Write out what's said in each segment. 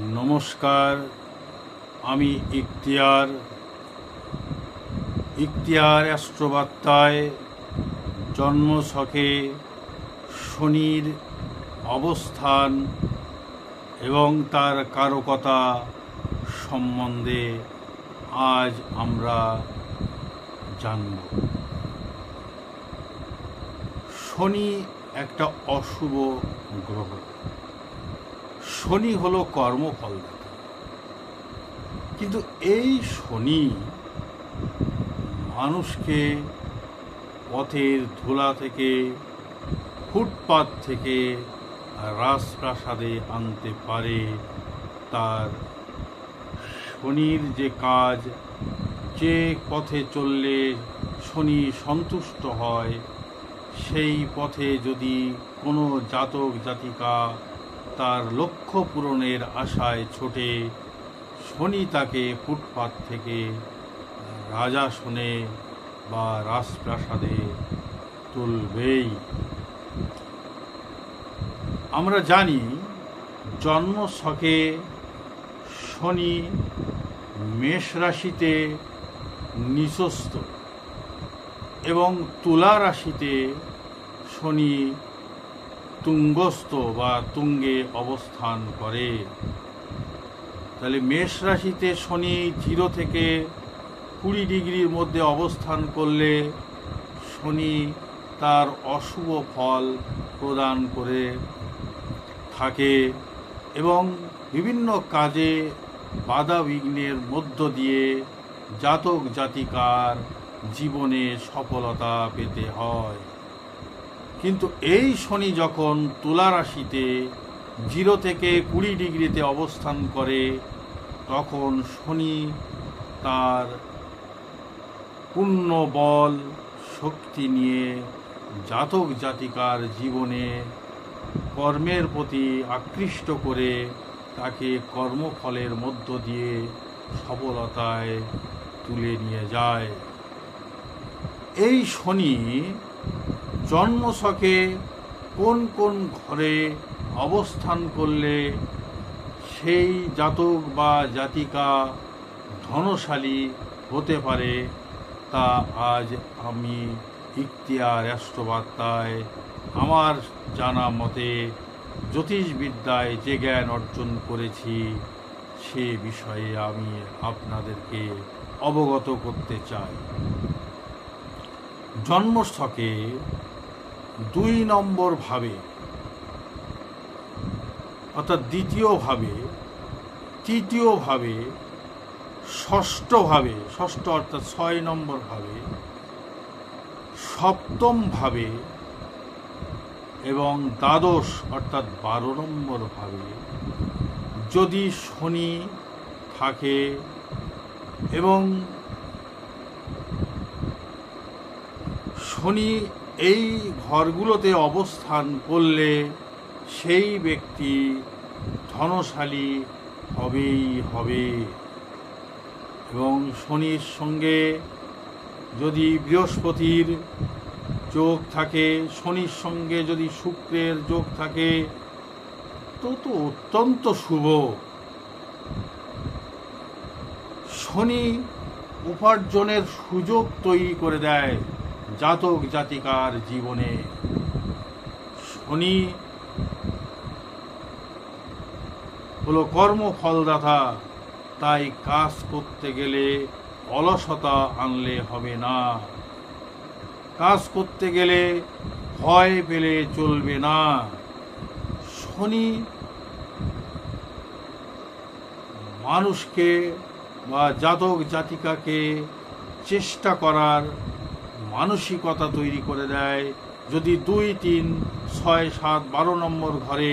নমস্কার, আমি ইখতিয়ার। ইখতিয়ার অ্যাস্ট্রোবার্তায় জন্মছকে শনির অবস্থান এবং তার কারকতা সম্বন্ধে আজ আমরা জানব। শনি একটা অশুভ গ্রহ। শনি হলো কর্মফলদাতা কিন্তু এই শনি মানুষকে পথের ধুলা থেকে, ফুটপাত থেকে রাজপ্রাসাদে আনতে পারে তার শনির যে কাজ, যে পথে চললে শনি সন্তুষ্ট হয়, সেই পথে যদি কোনো জাতক জাতিকা তার লক্ষ্য পূরণের আশায় ছোটে শনি তাকে ফুটপাত থেকে রাজা শোনে বা রাজপ্রাসাদে তুলবেই। আমরা জানি জন্ম ছকে শনি মেষ রাশিতে নিচস্থ এবং তুলা রাশিতে শনি তুঙ্গস্থ বা তুঙ্গে অবস্থান করে। তাহলে মেষ রাশিতে শনি জিরো থেকে কুড়ি ডিগ্রির মধ্যে অবস্থান করলে শনি তার অশুভ ফল প্রদান করে থাকে এবং বিভিন্ন কাজে বাধা বিঘ্নের মধ্য দিয়ে জাতক জাতিকার জীবনে সফলতা পেতে হয়। কিন্তু এই শনি যখন তুলা রাশিতে জিরো থেকে কুড়ি ডিগ্রিতে অবস্থান করে, তখন শনি তার পূর্ণ বল শক্তি নিয়ে জাতক জাতিকার জীবনে কর্মের প্রতি আকৃষ্ট করে তাকে কর্মফলের মধ্য দিয়ে সফলতায় তুলে নিয়ে যায়। এই শনি জন্মছকে কোন কোন ঘরে অবস্থান করলে সেই জাতক বা জাতিকা ধনশালী হতে পারে, তা আজ আমি ইখতিয়ার রাষ্ট্রবার্তায় আমার জানা মতে জ্যোতিষবিদ্যায় যে জ্ঞান অর্জন করেছি, সে বিষয়ে আমি আপনাদেরকে অবগত করতে চাই। জন্মস্থকে দুই নম্বর ভাবে, অর্থাৎ দ্বিতীয়ভাবে তৃতীয়ভাবে ষষ্ঠভাবে ষষ্ঠ অর্থাৎ ছয় নম্বর ভাবে, সপ্তম ভাবে এবং দ্বাদশ অর্থাৎ বারো নম্বর ভাবে যদি শনি থাকে এবং শনি এই ঘরগুলোতে অবস্থান করলে সেই ব্যক্তি ধনশালী হবেই, হবে। এবং শনির সঙ্গে যদি বৃহস্পতির যোগ থাকে, শনির সঙ্গে যদি শুক্রের যোগ থাকে, তো তো অত্যন্ত শুভ। শনি উপার্জনের সুযোগ তৈরি করে দেয়। জাতক জাতিকার জীবনে শনি হলো কর্মফলদাতা, তাই কাজ করতে গেলে অলসতা আনলে হবে না। কাজ করতে গেলে ভয় পেলে চলবে না। শনি মানুষকে বা জাতক জাতিকাকে চেষ্টা করার মানসিকতা তৈরি করে দেয়। যদি দুই, তিন, ছয়, সাত, বারো নম্বর ঘরে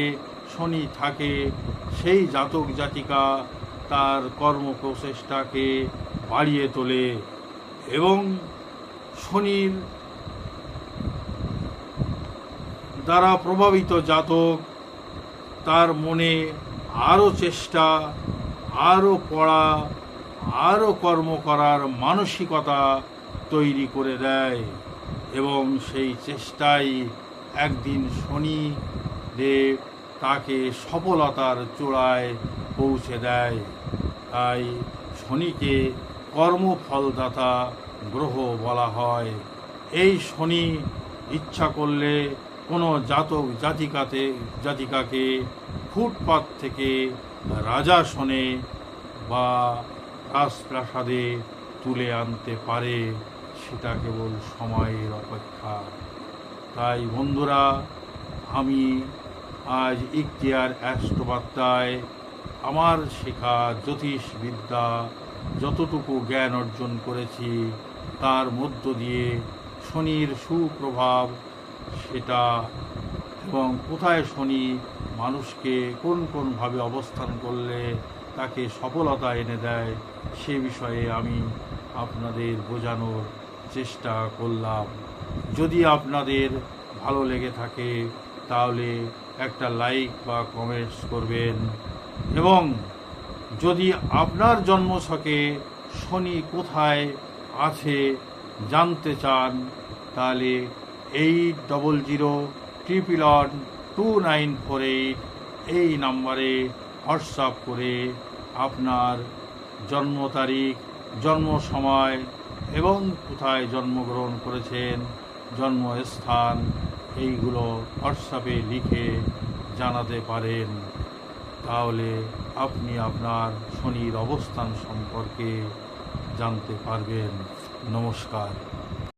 শনি থাকে, সেই জাতক জাতিকা তার কর্ম প্রচেষ্টাকে বাড়িয়ে তোলে এবং শনির দ্বারা প্রভাবিত জাতক তার মনে আরও চেষ্টা, আরও পড়া, আরও কর্ম করার মানসিকতা তৈরি করে দেয় এবং সেই চেষ্টাই একদিন শনি দেব তাকে সফলতার চূড়ায় পৌঁছে দেয়। তাই শনিকে কর্মফলদাতা গ্রহ বলা হয়। এই শনি ইচ্ছা করলে কোনো জাতক জাতিকাতে, জাতিকাকে ফুটপাত থেকে রাজাসনে বা রাজপ্রাসাদে তুলে আনতে পারে। সেটা কেবল সময়ের অপেক্ষা। তাই বন্ধুরা, আমি আজ ইখতিয়ার অ্যাস্ট্রোবার্তায় আমার শেখা জ্যোতিষ বিদ্যা যতটুকু জ্ঞান অর্জন করেছি, তার মধ্য দিয়ে শনির সুপ্রভাব, সেটা এবং কোথায় শনি মানুষকে কোন কোনভাবে অবস্থান করলে তাকে সফলতা এনে দেয়, সে বিষয়ে আমি আপনাদের বোঝানোর চেষ্টা করলাম। যদি আপনাদের ভালো লেগে থাকে, তাহলে একটা লাইক বা কমেন্টস করবেন। এবং যদি আপনার জন্মছকে শনি কোথায় আছে জানতে চান, তাহলে eight double zero triple one two nine four eight এই নাম্বারে হোয়াটসঅ্যাপ করে আপনার জন্ম তারিখ, জন্ম সময় এবং কোথায় জন্মগ্রহণ করেছেন, জন্মস্থান, এইগুলো হোয়াটসঅ্যাপে লিখে জানাতে পারেন। তাহলে আপনি আপনার শনির অবস্থান সম্পর্কে জানতে পারবেন। নমস্কার।